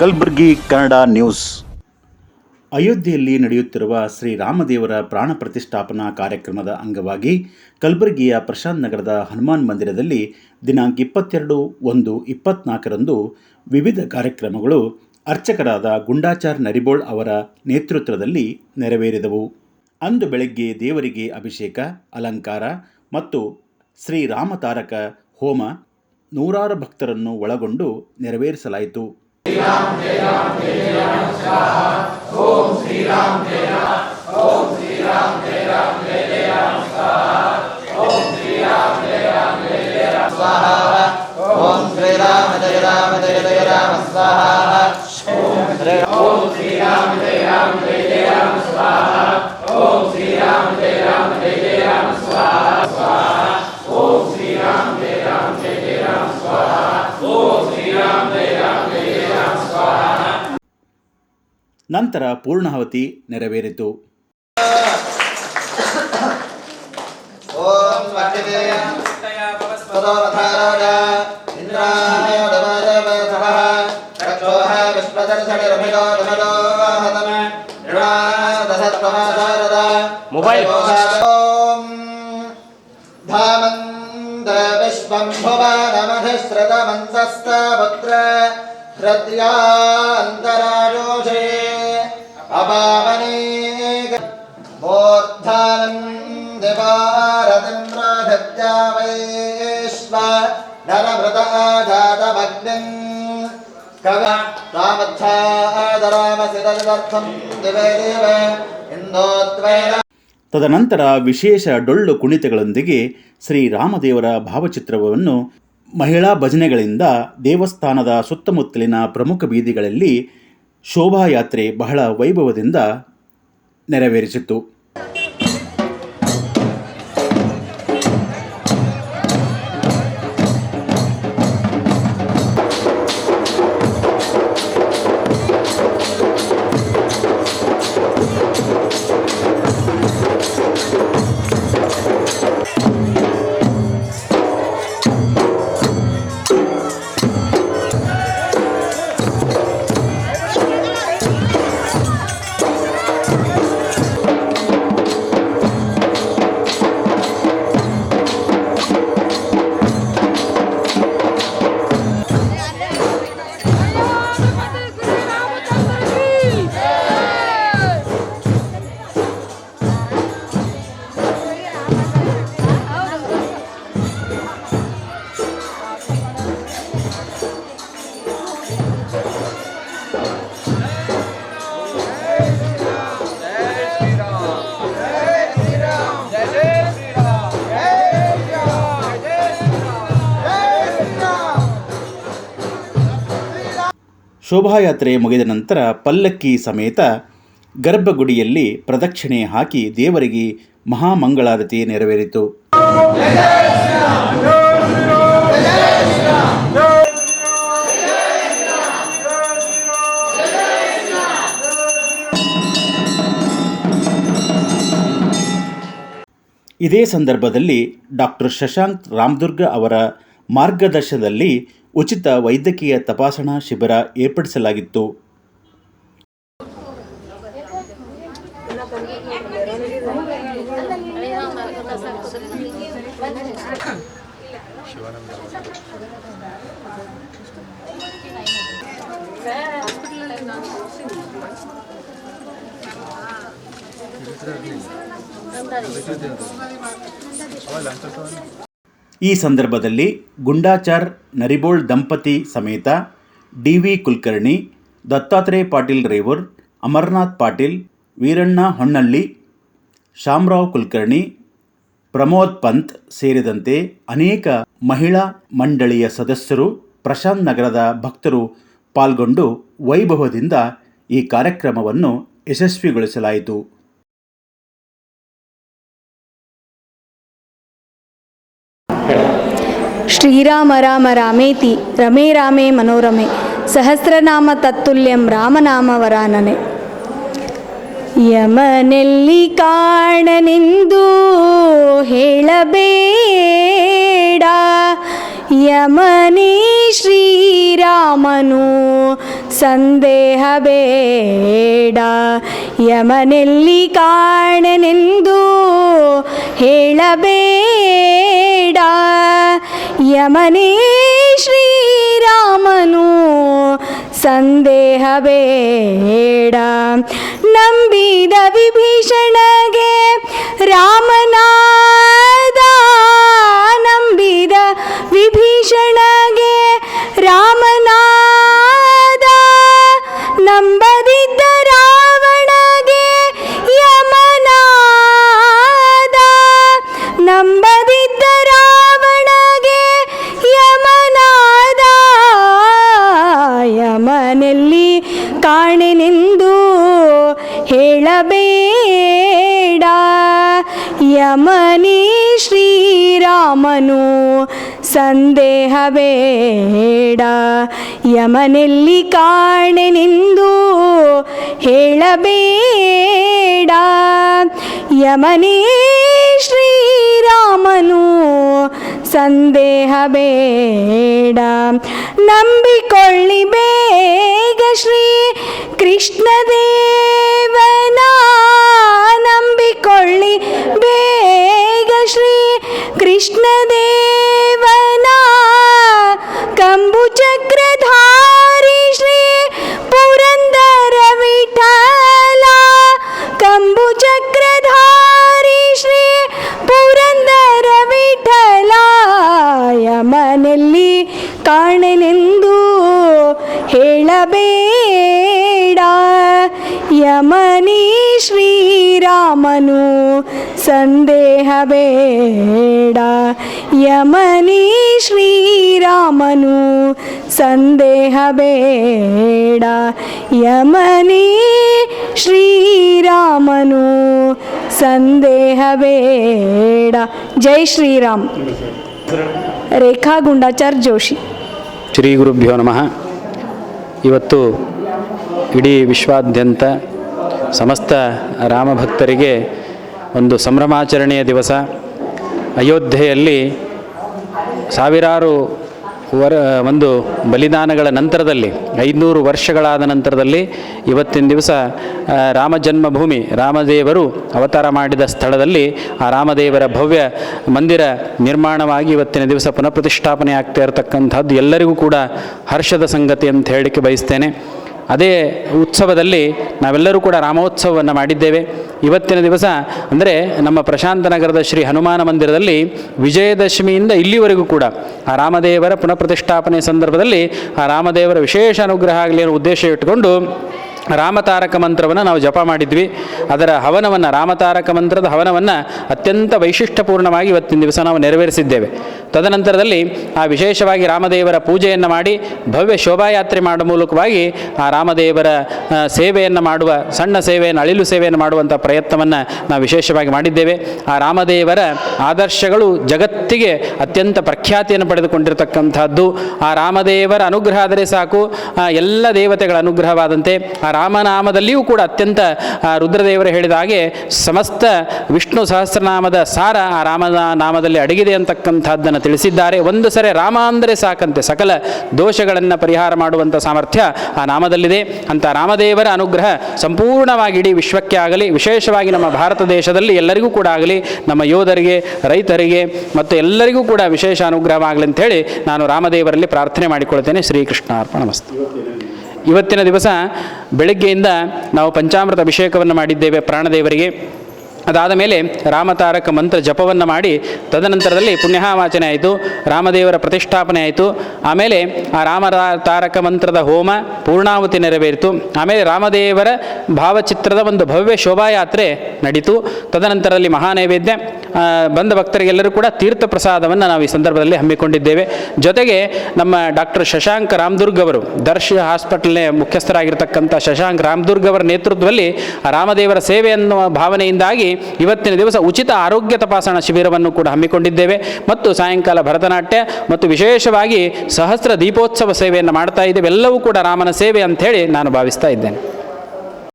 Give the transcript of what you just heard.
Kalaburagi, Kannada news. ಅಯೋಧ್ಯೆಯಲ್ಲಿ ನಡೆಯುತ್ತಿರುವ ಶ್ರೀರಾಮದೇವರ ಪ್ರಾಣ ಪ್ರತಿಷ್ಠಾಪನಾ ಕಾರ್ಯಕ್ರಮದ ಅಂಗವಾಗಿ ಕಲಬುರಗಿಯ ಪ್ರಶಾಂತ್ ನಗರದ ಹನುಮಾನ್ ಮಂದಿರದಲ್ಲಿ ದಿನಾಂಕ ಇಪ್ಪತ್ತೆರಡು ಒಂದು ಇಪ್ಪತ್ನಾಲ್ಕರಂದು ವಿವಿಧ ಕಾರ್ಯಕ್ರಮಗಳು ಅರ್ಚಕರಾದ ಗುಂಡಾಚಾರ್ ನರಿಬೋಳ್ ಅವರ ನೇತೃತ್ವದಲ್ಲಿ ನೆರವೇರಿದವು. ಅಂದು ಬೆಳಗ್ಗೆ ದೇವರಿಗೆ ಅಭಿಷೇಕ, ಅಲಂಕಾರ ಮತ್ತು ಶ್ರೀರಾಮತಾರಕ ಹೋಮ ನೂರಾರು ಭಕ್ತರನ್ನು ಒಳಗೊಂಡು ನೆರವೇರಿಸಲಾಯಿತು. శ్రీరామ్ జయ రామ్ జయ జయ రామ్ స్వాహ ఓం శ్రీరామ్ జయ రామ్ ఓం శ్రీరామ్ జయ రామ్ జయ జయ రామ్ స్వాహ ఓం శ్రీరామ్ జయ రామ్ జయ జయ రామ్ స్వాహ ఓం శ్రీరామ జయ రామ జయ జయ రామ స్వాహ ఓం శ్రీరామ జయ రామ జయ ಧಮನೋ ಹತಮ ಋಣಾದಸತ್ವಮಾಧಾರದ ಮೊಬೈಲ್. ಓಂ ಧಾಮಂದ ವಿಶ್ವಂ ಭುವನಮಧಿಶ್ರತಮಂಸಸ್ತಪುತ್ರ ಹೃದ್ಯಾಂತರಾಜೋಷೇ ಅಪಾವನೇಕ मूर्धानं दिवारतिं प्राधत्या वैश्व नरमृताजातमग्निम् कव रामच्छादरामसिरदर्थं दिवे देव इन्दोद्वैन ತದನಂತರ ವಿಶೇಷ ಡೊಳ್ಳು ಕುಣಿತಗಳೊಂದಿಗೆ ಶ್ರೀರಾಮದೇವರ ಭಾವಚಿತ್ರವನ್ನು ಮಹಿಳಾ ಭಜನೆಗಳಿಂದ ದೇವಸ್ಥಾನದ ಸುತ್ತಮುತ್ತಲಿನ ಪ್ರಮುಖ ಬೀದಿಗಳಲ್ಲಿ ಶೋಭಾಯಾತ್ರೆ ಬಹಳ ವೈಭವದಿಂದ ನೆರವೇರಿಸಿತು ಶೋಭಾಯಾತ್ರೆ ಮುಗಿದ ನಂತರ ಪಲ್ಲಕ್ಕಿ ಸಮೇತ ಗರ್ಭಗುಡಿಯಲ್ಲಿ ಪ್ರದಕ್ಷಿಣೆ ಹಾಕಿ ದೇವರಿಗೆ ಮಹಾಮಂಗಳಾರತಿ ನೆರವೇರಿತು. ಇದೇ ಸಂದರ್ಭದಲ್ಲಿ ಡಾಕ್ಟರ್ ಶಶಾಂಕ್ ರಾಮದುರ್ಗ ಅವರ ಮಾರ್ಗದರ್ಶನದಲ್ಲಿ ಉಚಿತ ವೈದ್ಯಕೀಯ ತಪಾಸಣಾ ಶಿಬಿರ ಏರ್ಪಡಿಸಲಾಗಿತ್ತು. ಈ ಸಂದರ್ಭದಲ್ಲಿ ಗುಂಡಾಚಾರ್ ನರಿಬೋಳ್ ದಂಪತಿ ಸಮೇತ ಡಿ ವಿ ಕುಲಕರ್ಣಿ, ದತ್ತಾತ್ರೇಯ ಪಾಟೀಲ್ ರೇವೂರ್, ಅಮರನಾಥ್ ಪಾಟೀಲ್, ವೀರಣ್ಣ ಹೊನ್ನಳ್ಳಿ, ಶಾಮರಾವ್ ಕುಲಕರ್ಣಿ, ಪ್ರಮೋದ್ ಪಂತ್ ಸೇರಿದಂತೆ ಅನೇಕ ಮಹಿಳಾ ಮಂಡಳಿಯ ಸದಸ್ಯರು ಪ್ರಶಾಂತ್ ನಗರದ ಭಕ್ತರು ಪಾಲ್ಗೊಂಡು ವೈಭವದಿಂದ ಈ ಕಾರ್ಯಕ್ರಮವನ್ನು ಯಶಸ್ವಿಗೊಳಿಸಲಾಯಿತು. ಶ್ರೀರಾಮ ರಾಮ ರಾಮೇತಿ, ರಮೇ ರಾಮೇ ಮನೋರಮೆ, ಸಹಸ್ರನಾಮ ತತ್ತುಲ್ಯಂ ರಾಮನಾಮ ವರಾನನೆ. ಯಮನೆಲ್ಲಿ ಕಾಣನೆಂದು ಹೇಳಬೇಡ, ಯಮನೇ ಶ್ರೀರಾಮನು ಸಂದೇಹ ಬೇಡ. ಯಮನೆಲ್ಲಿ ಕಾಣನೆಂದು ಹೇಳಬೇಡ ಯಮನೇ ಶ್ರೀರಾಮನು ಸಂದೇಹ ಬೇಡ ನಂಬಿದ ವಿಭೀಷಣಗೆ ರಾಮನಾದ ಕಾಣೆನೆಂದು ಹೇಳಬೇಡ. ಯಮನಿ ಶ್ರೀರಾಮನು ಸಂದೇಹ ಬೇಡ. ಯಮನೆಲ್ಲಿ ಕಾಣೆನೆಂದು ಹೇಳಬೇಡ. ಯಮನೇ ಶ್ರೀರಾಮನು ಸಂದೇಹ ಬೇಡ. ನಂಬಿಕೊಳ್ಳಿ ಬೇಗ ಶ್ರೀ ಕೃಷ್ಣ ಕೃಷ್ಣದೇವನ. ನಂಬಿಕೊಳ್ಳಿ ಬೇಗ ಶ್ರೀ ಕೃಷ್ಣ ದೇವನ ಕಂಬು ಚಕ್ರಧಾರಿ ಕಾಣೆನೆಂದು ಹೇಳಬೇಡ. ಯಮನಿ ಶ್ರೀರಾಮನು ಸಂದೇಹ ಬೇಡ. ಯಮನಿ ಶ್ರೀರಾಮನು ಸಂದೇಹ ಬೇಡ. ಯಮನಿ ಶ್ರೀರಾಮನು ಸಂದೇಹ ಬೇಡ. ಜೈ ಶ್ರೀರಾಮ್. ರೇಖಾ ಗುಂಡಾಚಾರ್ ಜೋಶಿ. ಶ್ರೀ ಗುರುಭ್ಯೋ ನಮಃ. ಇವತ್ತು ಇಡೀ ವಿಶ್ವಾದ್ಯಂತ ಸಮಸ್ತ ರಾಮಭಕ್ತರಿಗೆ ಒಂದು ಸಂಭ್ರಮಾಚರಣೆಯ ದಿವಸ. ಅಯೋಧ್ಯೆಯಲ್ಲಿ ಸಾವಿರಾರು ವರ, ಒಂದು ಬಲಿದಾನಗಳ ನಂತರದಲ್ಲಿ, ಐದುನೂರು ವರ್ಷಗಳಾದ ನಂತರದಲ್ಲಿ ಇವತ್ತಿನ ದಿವಸ ರಾಮ ಜನ್ಮಭೂಮಿ, ರಾಮದೇವರು ಅವತಾರ ಮಾಡಿದ ಸ್ಥಳದಲ್ಲಿ ಆ ರಾಮದೇವರ ಭವ್ಯ ಮಂದಿರ ನಿರ್ಮಾಣವಾಗಿ ಇವತ್ತಿನ ದಿವಸ ಪುನಃ ಪ್ರತಿಷ್ಠಾಪನೆ ಆಗ್ತಾ ಇರತಕ್ಕಂಥದ್ದು ಎಲ್ಲರಿಗೂ ಕೂಡ ಹರ್ಷದ ಸಂಗತಿ ಅಂತ ಹೇಳಲಿಕ್ಕೆ ಬಯಸ್ತೇನೆ. ಅದೇ ಉತ್ಸವದಲ್ಲಿ ನಾವೆಲ್ಲರೂ ಕೂಡ ರಾಮೋತ್ಸವವನ್ನು ಮಾಡಿದ್ದೇವೆ. ಇವತ್ತಿನ ದಿವಸ ಅಂದರೆ ನಮ್ಮ ಪ್ರಶಾಂತ ನಗರದ ಶ್ರೀ ಹನುಮಾನ ಮಂದಿರದಲ್ಲಿ ವಿಜಯದಶಮಿಯಿಂದ ಇಲ್ಲಿವರೆಗೂ ಕೂಡ ಆ ರಾಮದೇವರ ಪುನಃ ಪ್ರತಿಷ್ಠಾಪನೆ ಸಂದರ್ಭದಲ್ಲಿ ಆ ರಾಮದೇವರ ವಿಶೇಷ ಅನುಗ್ರಹ ಆಗಲಿ ಅನ್ನೋ ಉದ್ದೇಶ ಇಟ್ಟುಕೊಂಡು ರಾಮತಾರಕ ಮಂತ್ರವನ್ನು ನಾವು ಜಪ ಮಾಡಿದ್ವಿ. ಅದರ ಹವನವನ್ನು, ರಾಮತಾರಕ ಮಂತ್ರದ ಹವನವನ್ನು ಅತ್ಯಂತ ವೈಶಿಷ್ಟ್ಯಪೂರ್ಣವಾಗಿ ಇವತ್ತಿನ ದಿವಸ ನಾವು ನೆರವೇರಿಸಿದ್ದೇವೆ. ತದನಂತರದಲ್ಲಿ ಆ ವಿಶೇಷವಾಗಿ ರಾಮದೇವರ ಪೂಜೆಯನ್ನು ಮಾಡಿ, ಭವ್ಯ ಶೋಭಾಯಾತ್ರೆ ಮಾಡುವ ಮೂಲಕವಾಗಿ ಆ ರಾಮದೇವರ ಸೇವೆಯನ್ನು ಮಾಡುವ, ಸಣ್ಣ ಸೇವೆಯನ್ನು, ಅಳಿಲು ಸೇವೆಯನ್ನು ಮಾಡುವಂಥ ಪ್ರಯತ್ನವನ್ನು ನಾವು ವಿಶೇಷವಾಗಿ ಮಾಡಿದ್ದೇವೆ. ಆ ರಾಮದೇವರ ಆದರ್ಶಗಳು ಜಗತ್ತಿಗೆ ಅತ್ಯಂತ ಪ್ರಖ್ಯಾತಿಯನ್ನು ಪಡೆದುಕೊಂಡಿರತಕ್ಕಂಥದ್ದು ಆ ರಾಮದೇವರ ಅನುಗ್ರಹ ಆದರೆ ಸಾಕು. ಎಲ್ಲ ದೇವತೆಗಳ ಅನುಗ್ರಹವಾದಂತೆ ರಾಮನಾಮದಲ್ಲಿಯೂ ಕೂಡ ಅತ್ಯಂತ ರುದ್ರದೇವರು ಹೇಳಿದ ಹಾಗೆ ಸಮಸ್ತ ವಿಷ್ಣು ಸಹಸ್ರನಾಮದ ಸಾರ ಆ ರಾಮನ ನಾಮದಲ್ಲಿ ಅಡಗಿದೆ ಅಂತಕ್ಕಂಥದ್ದನ್ನು ತಿಳಿಸಿದ್ದಾರೆ. ಒಂದು ಸರಿ ರಾಮ ಅಂದರೆ ಸಾಕಂತೆ, ಸಕಲ ದೋಷಗಳನ್ನು ಪರಿಹಾರ ಮಾಡುವಂಥ ಸಾಮರ್ಥ್ಯ ಆ ನಾಮದಲ್ಲಿದೆ. ಅಂತ ರಾಮದೇವರ ಅನುಗ್ರಹ ಸಂಪೂರ್ಣವಾಗಿ ಇಡೀ ವಿಶ್ವಕ್ಕೆ ಆಗಲಿ, ವಿಶೇಷವಾಗಿ ನಮ್ಮ ಭಾರತ ದೇಶದಲ್ಲಿ ಎಲ್ಲರಿಗೂ ಕೂಡ ಆಗಲಿ, ನಮ್ಮ ಯೋಧರಿಗೆ, ರೈತರಿಗೆ ಮತ್ತು ಎಲ್ಲರಿಗೂ ಕೂಡ ವಿಶೇಷ ಅನುಗ್ರಹವಾಗಲಿ ಅಂತ ಹೇಳಿ ನಾನು ರಾಮದೇವರಲ್ಲಿ ಪ್ರಾರ್ಥನೆ ಮಾಡಿಕೊಳ್ತೇನೆ. ಶ್ರೀಕೃಷ್ಣ ಅರ್ಪಣಮಸ್ತು ಇವತ್ತಿನ ದಿವಸ ಬೆಳಗ್ಗೆಯಿಂದ ನಾವು ಪಂಚಾಮೃತ ಅಭಿಷೇಕವನ್ನು ಮಾಡಿದ್ದೇವೆ ಪ್ರಾಣದೇವರಿಗೆ. ಅದಾದ ಮೇಲೆ ರಾಮತಾರಕ ಮಂತ್ರ ಜಪವನ್ನು ಮಾಡಿ ತದನಂತರದಲ್ಲಿ ಪುಣ್ಯಹಾವಾಚನೆ ಆಯಿತು, ರಾಮದೇವರ ಪ್ರತಿಷ್ಠಾಪನೆ ಆಯಿತು. ಆಮೇಲೆ ಆ ರಾಮ ತಾರಕ ಮಂತ್ರದ ಹೋಮ ಪೂರ್ಣಾಹುತಿ ನೆರವೇರಿತು. ಆಮೇಲೆ ರಾಮದೇವರ ಭಾವಚಿತ್ರದ ಒಂದು ಭವ್ಯ ಶೋಭಾಯಾತ್ರೆ ನಡೀತು. ತದನಂತರದಲ್ಲಿ ಮಹಾನೈವೇದ್ಯ ಬಂದ ಭಕ್ತರಿಗೆಲ್ಲರೂ ಕೂಡ ತೀರ್ಥ ಪ್ರಸಾದವನ್ನು ನಾವು ಈ ಸಂದರ್ಭದಲ್ಲಿ ಹಮ್ಮಿಕೊಂಡಿದ್ದೇವೆ. ಜೊತೆಗೆ ನಮ್ಮ ಡಾಕ್ಟರ್ ಶಶಾಂಕ್ ರಾಮದುರ್ಗ್ ಅವರು, ದರ್ಶ ಹಾಸ್ಪಿಟಲ್ನ ಮುಖ್ಯಸ್ಥರಾಗಿರ್ತಕ್ಕಂಥ ಶಶಾಂಕ್ ರಾಮದುರ್ಗ್ ಅವರ ನೇತೃತ್ವದಲ್ಲಿ ರಾಮದೇವರ ಸೇವೆ ಅನ್ನುವ ಭಾವನೆಯಿಂದಾಗಿ ಇವತ್ತಿನ ದಿವಸ ಉಚಿತ ಆರೋಗ್ಯ ತಪಾಸಣಾ ಶಿಬಿರವನ್ನು ಕೂಡ ಹಮ್ಮಿಕೊಂಡಿದ್ದೇವೆ. ಮತ್ತು ಸಾಯಂಕಾಲ ಭರತನಾಟ್ಯ ಮತ್ತು ವಿಶೇಷವಾಗಿ ಸಹಸ್ರ ದೀಪೋತ್ಸವ ಸೇವೆಯನ್ನು ಮಾಡ್ತಾ ಇದ್ದೇವೆ. ಎಲ್ಲವೂ ಕೂಡ ರಾಮನ ಸೇವೆ ಅಂತ ಹೇಳಿ ನಾನು ಭಾವಿಸ್ತಾ ಇದ್ದೇನೆ.